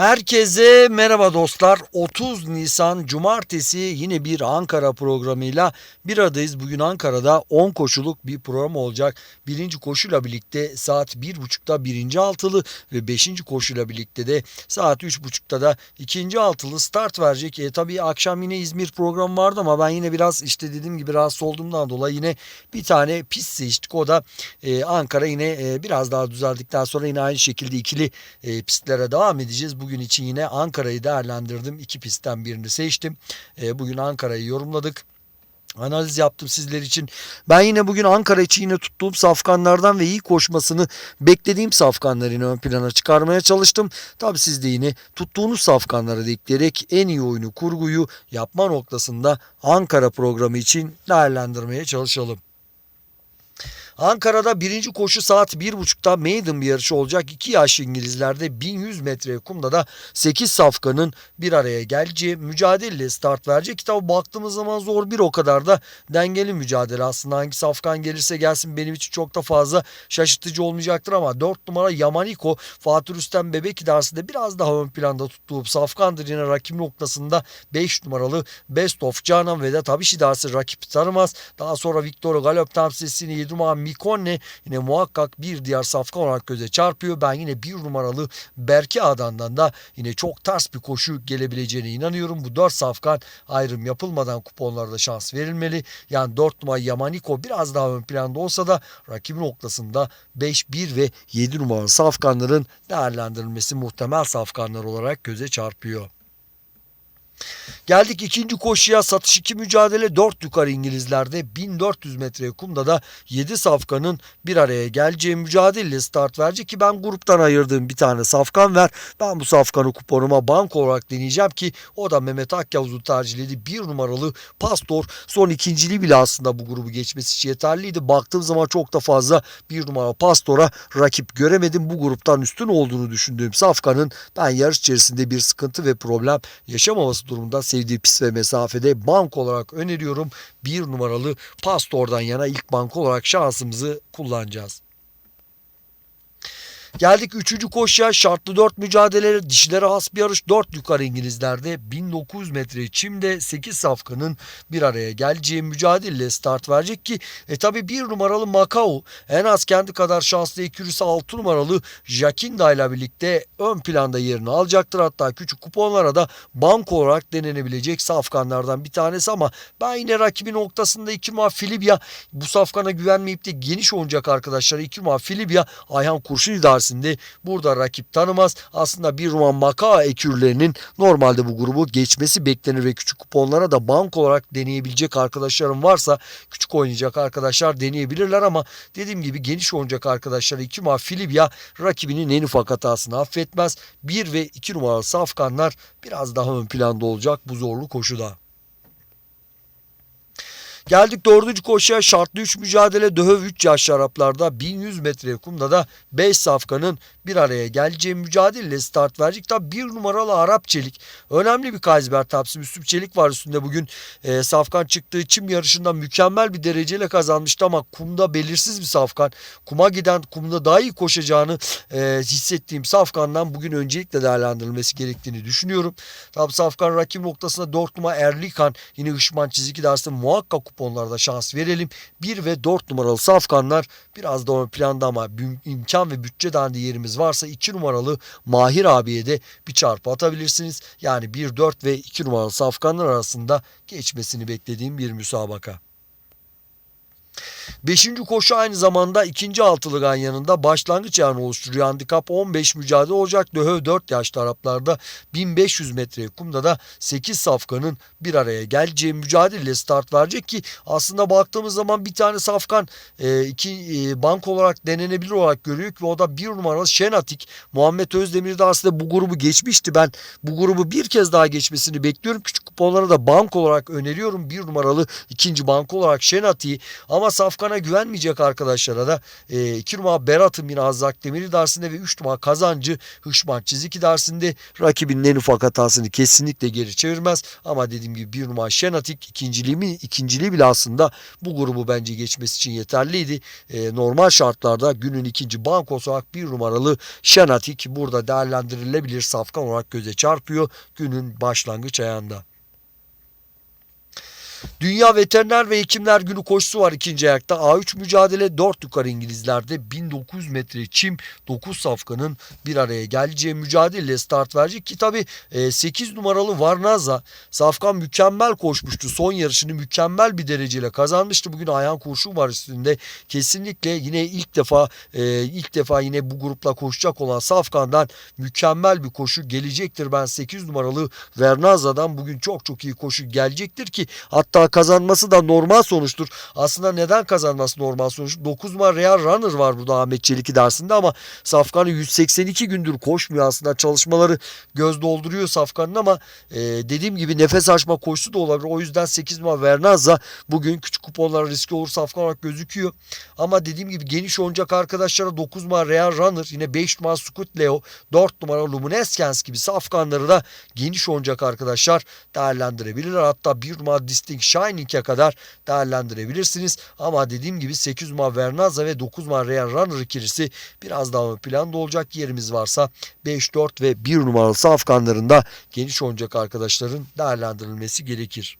Herkese merhaba dostlar. 30 Nisan Cumartesi yine bir Ankara programıyla bir aradayız. Bugün Ankara'da 10 koşuluk bir program olacak. Birinci koşuyla birlikte saat 1.30'da birinci altılı ve beşinci koşuyla birlikte de saat 3.30'da da ikinci altılı start verecek. E, tabii akşam yine İzmir programı vardı ama ben yine biraz işte dediğim gibi rahatsız olduğumdan dolayı yine bir tane pist seçtik. O da e, Ankara yine e, biraz daha düzeldikten sonra yine aynı şekilde ikili e, pistlere devam edeceğiz. Bugün için yine Ankara'yı değerlendirdim. İki pistten birini seçtim. E, bugün Ankara'yı yorumladık analiz yaptım sizler için. Ben yine bugün Ankara için yine tuttuğum safkanlardan ve iyi koşmasını beklediğim safkanları ön plana çıkarmaya çalıştım. Tabi siz de yine tuttuğunuz safkanları da ekleyerek en iyi oyunu kurguyu yapma noktasında Ankara programı için değerlendirmeye çalışalım. Ankara'da birinci koşu saat 1.30'da maiden bir yarışı olacak. 2 yaş İngilizlerde 1100 metre kumda da 8 safkanın bir araya geleceği mücadeleyle start verecek. Kitap baktığımız zaman zor bir o kadar da dengeli mücadele aslında. Hangi safkan gelirse gelsin benim için çok da fazla şaşırtıcı olmayacaktır ama 4 numara Yamaniko Fatih Rüstem Bebek idaresinde biraz daha ön planda tuttuğu safkandır. Yine rakip noktasında 5 numaralı Best of Canan ve de tabii idaresi rakip tanımaz. Daha sonra Victor Galop temsilcisini 7 numara Mikone yine muhakkak bir diğer safkan olarak göze çarpıyor. Ben yine bir numaralı Berke Adan'dan da yine çok ters bir koşu gelebileceğine inanıyorum. Bu 4 safkan ayrım yapılmadan kuponlarda şans verilmeli. Yani 4 numara Yamaniko biraz daha ön planda olsa da rakibin noktasında 5, 1 ve 7 numaralı safkanların değerlendirilmesi muhtemel safkanlar olarak göze çarpıyor. Geldik ikinci koşuya satış 2 mücadele 4 yukarı İngilizlerde 1400 metre kumda da 7 safkanın bir araya geleceği mücadele start verecek ki ben gruptan ayırdığım bir tane safkan ver. Ben bu safkanı kuponuma bank olarak deneyeceğim ki o da Mehmet Akyavuz'un tercihlediği bir numaralı Pastor. Son ikinciliği bile aslında bu grubu geçmesi için yeterliydi. Baktığım zaman çok da fazla bir numara Pastor'a rakip göremedim. Bu gruptan üstün olduğunu düşündüğüm safkanın ben yarış içerisinde bir sıkıntı ve problem yaşamaması durumunda sevdiği pis ve mesafede bank olarak öneriyorum. Bir numaralı Pastor'dan yana ilk bank olarak şansımızı kullanacağız. Geldik 3. koşuya şartlı 4 mücadeleleri dişilere has bir yarış 4 yukarı İngilizlerde 1900 metre çimde 8 safkanın bir araya geleceği mücadele start verecek ki e tabi 1 numaralı Macau en az kendi kadar şanslı ekürüsü 6 numaralı Jacinda ile birlikte ön planda yerini alacaktır. Hatta küçük kuponlara da bank olarak denenebilecek safkanlardan bir tanesi ama ben yine rakibin noktasında 2 numara Filibya bu safkana güvenmeyip de geniş oynayacak arkadaşlar 2 numara Filibya Ayhan Kurşun idaresinde burada rakip tanımaz. Aslında bir Roman Maka ekürlerinin normalde bu grubu geçmesi beklenir ve küçük kuponlara da bank olarak deneyebilecek arkadaşlarım varsa küçük oynayacak arkadaşlar deneyebilirler ama dediğim gibi geniş oynayacak arkadaşlar 2 numara Filibya rakibinin en ufak hatasını affetmez. 1 ve 2 numaralı safkanlar biraz daha ön planda olacak bu zorlu koşuda. Geldik dördüncü koşuya şartlı 3 mücadele döhöv 3 yaş şaraplarda 1100 metre kumda da 5 safkanın bir araya geleceği mücadele start verecek. Tabi bir numaralı Arap Çelik. Önemli bir Kaysber tapsi Müslüm Çelik var üstünde bugün. E, safkan çıktığı çim yarışında mükemmel bir dereceyle kazanmıştı ama kumda belirsiz bir safkan. Kuma giden kumda daha iyi koşacağını e, hissettiğim safkandan bugün öncelikle değerlendirilmesi gerektiğini düşünüyorum. Tabi safkan rakip noktasında 4 numara Erlikan yine Hışman çizgi dersinde muhakkak kuponlarda şans verelim. 1 ve 4 numaralı safkanlar biraz da ön planda ama imkan ve bütçe dandi yerimiz varsa 2 numaralı Mahir abiye de bir çarpı atabilirsiniz. Yani 1, 4 ve 2 numaralı safkanlar arasında geçmesini beklediğim bir müsabaka. Beşinci koşu aynı zamanda ikinci altılı ganyanında başlangıç yani oluşturuyor. Handikap 15 mücadele olacak. Döhöv 4 yaşlı Araplarda 1500 metre kumda da 8 safkanın bir araya geleceği mücadele start verecek ki aslında baktığımız zaman bir tane safkan e, iki e, bank olarak denenebilir olarak görüyor ve o da bir numaralı Şenatik. Muhammed Özdemir de aslında bu grubu geçmişti. Ben bu grubu bir kez daha geçmesini bekliyorum. Küçük kuponlara da bank olarak öneriyorum. Bir numaralı ikinci bank olarak Şenatik'i ama saf Safkan'a güvenmeyecek arkadaşlara da e, 2 numara Berat'ın yine Azzak Demiri dersinde ve 3 numara Kazancı Hışman Çiziki dersinde rakibinin en ufak hatasını kesinlikle geri çevirmez. Ama dediğim gibi 1 numara Şenatik ikinciliği, mi, ikinciliği bile aslında bu grubu bence geçmesi için yeterliydi. E, normal şartlarda günün ikinci bankosu olarak 1 numaralı Şenatik burada değerlendirilebilir. Safkan olarak göze çarpıyor günün başlangıç ayağında. Dünya Veteriner ve Hekimler Günü koşusu var ikinci ayakta. A3 mücadele 4 yukarı İngilizlerde 1900 metre çim 9 safkanın bir araya geleceği mücadele start verecek ki tabi 8 numaralı Varnaza safkan mükemmel koşmuştu. Son yarışını mükemmel bir dereceyle kazanmıştı. Bugün ayağın kurşun var üstünde. Kesinlikle yine ilk defa e, ilk defa yine bu grupla koşacak olan safkandan mükemmel bir koşu gelecektir. Ben 8 numaralı Vernaza'dan bugün çok çok iyi koşu gelecektir ki hatta kazanması da normal sonuçtur. Aslında neden kazanması normal sonuç? 9 numara Real Runner var burada Ahmet Çelik dersinde ama Safkan'ı 182 gündür koşmuyor aslında. Çalışmaları göz dolduruyor Safkan'ın ama e, dediğim gibi nefes açma koşusu da olabilir. O yüzden 8 numara Vernazza bugün küçük kuponlara riski olur Safkan olarak gözüküyor. Ama dediğim gibi geniş oyuncak arkadaşlara 9 numara Real Runner yine 5 numara Scoot Leo 4 numara Luminescence gibi Safkanları da geniş oyuncak arkadaşlar değerlendirebilirler. Hatta 1 numara Distinct Shining'e kadar değerlendirebilirsiniz. Ama dediğim gibi 8 numara Vernazza ve 9 numara Real Runner ikilisi biraz daha ön planda olacak. Yerimiz varsa 5, 4 ve 1 numaralı safkanlarında geniş oyuncak arkadaşların değerlendirilmesi gerekir.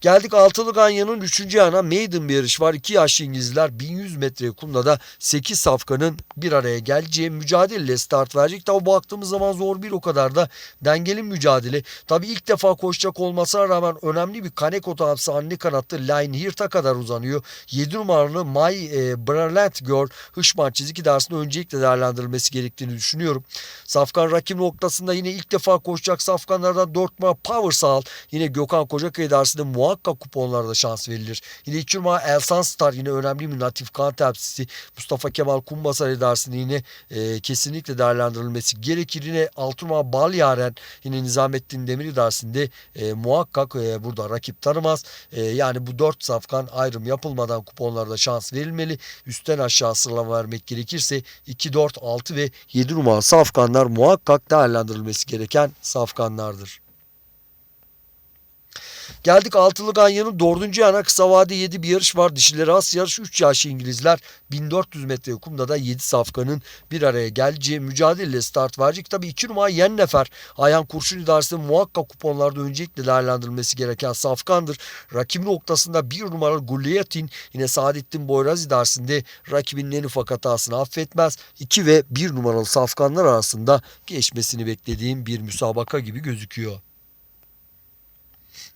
Geldik Altılı Ganyan'ın 3. yana maiden bir yarış var. 2 yaşlı İngilizler 1100 metre kumda da 8 safkanın bir araya geleceği mücadeleyle start verecek. Tabi baktığımız zaman zor bir o kadar da dengeli mücadele. Tabi ilk defa koşacak olmasına rağmen önemli bir Kaneko tanesi anne kanatlı Line Hirt'a kadar uzanıyor. 7 numaralı My e, Brilliant Girl Hışman çizgi dersinde öncelikle değerlendirilmesi gerektiğini düşünüyorum. Safkan rakip noktasında yine ilk defa koşacak safkanlardan 4 numara Power Sağ yine Gökhan Kocakaya dersinde muhakkak kuponlarda şans verilir. Yine 2 numara Elsan Star yine önemli bir natif kan tepsisi. Mustafa Kemal Kumbasar edersin yine e, kesinlikle değerlendirilmesi gerekir. Yine 6 numara Balyaren yine Nizamettin Demiri dersinde e, muhakkak e, burada rakip tanımaz. E, yani bu 4 safkan ayrım yapılmadan kuponlarda şans verilmeli. Üstten aşağı sıralama vermek gerekirse 2, 4, 6 ve 7 numara safkanlar muhakkak değerlendirilmesi gereken safkanlardır. Geldik Altılı Ganyan'ın dördüncü yana kısa vade 7 bir yarış var. Dişileri az yarış 3 yaşlı İngilizler 1400 metre kumda da 7 safkanın bir araya geleceği mücadeleyle start verecek. Tabii 2 numara Yennefer Ayhan Kurşun idaresinde muhakkak kuponlarda öncelikle değerlendirilmesi gereken safkandır. Rakip noktasında 1 numaralı Gulliyatin yine Saadettin Boyraz idaresinde rakibinin en ufak hatasını affetmez. 2 ve 1 numaralı safkanlar arasında geçmesini beklediğim bir müsabaka gibi gözüküyor.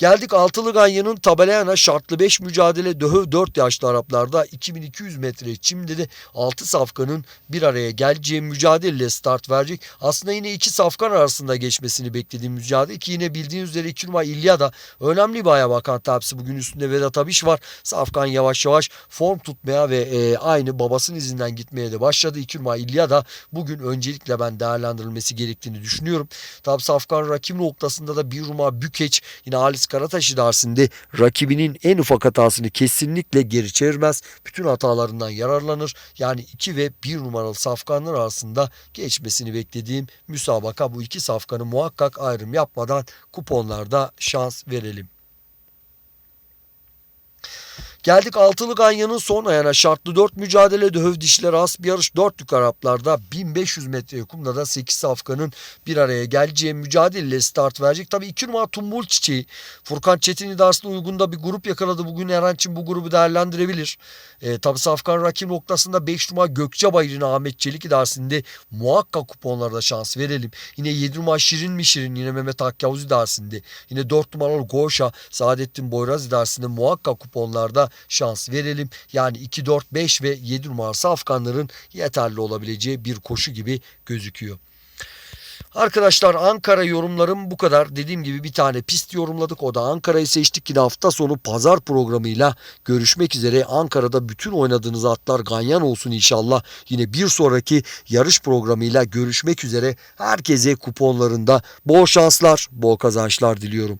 Geldik Altılı Ganyan'ın tabelayana şartlı 5 mücadele döhöv 4 yaşlı Araplarda 2200 metre çimde de 6 safkanın bir araya geleceği mücadeleyle start verecek. Aslında yine 2 safkan arasında geçmesini beklediğim mücadele ki yine bildiğiniz üzere 2 numara İlyada önemli bir ayağa bakan tapsi bugün üstünde Vedat Abiş var. Safkan yavaş yavaş form tutmaya ve e, aynı babasının izinden gitmeye de başladı. 2 numara İlyada bugün öncelikle ben değerlendirilmesi gerektiğini düşünüyorum. Tabi Safkan rakip noktasında da 1 numara Bükeç yine Halis Karataş idaresinde rakibinin en ufak hatasını kesinlikle geri çevirmez. Bütün hatalarından yararlanır. Yani 2 ve 1 numaralı safkanlar arasında geçmesini beklediğim müsabaka bu iki safkanı muhakkak ayrım yapmadan kuponlarda şans verelim. Geldik Altılı Ganyan'ın son ayağına şartlı 4 mücadele döv dişler az bir yarış 4 yukarı Araplarda 1500 metre kumda da 8 safkanın bir araya geleceği mücadeleyle start verecek. Tabi 2 numara Tumbul Çiçeği Furkan Çetin idaresinde uygunda bir grup yakaladı. Bugün Erenç'in bu grubu değerlendirebilir. E, tabi safkan rakip noktasında 5 numara Gökçebayır'ın Ahmet Çelik idaresinde muhakkak kuponlarda şans verelim. Yine 7 numara Şirin mi Şirin yine Mehmet Akyavuz idaresinde. Yine 4 numaralı Goşa Saadettin Boyraz idaresinde muhakkak kuponlarda şans verelim. Yani 2, 4, 5 ve 7 numara safkanların yeterli olabileceği bir koşu gibi gözüküyor. Arkadaşlar Ankara yorumlarım bu kadar. Dediğim gibi bir tane pist yorumladık. O da Ankara'yı seçtik. Yine hafta sonu pazar programıyla görüşmek üzere. Ankara'da bütün oynadığınız atlar ganyan olsun inşallah. Yine bir sonraki yarış programıyla görüşmek üzere. Herkese kuponlarında bol şanslar, bol kazançlar diliyorum.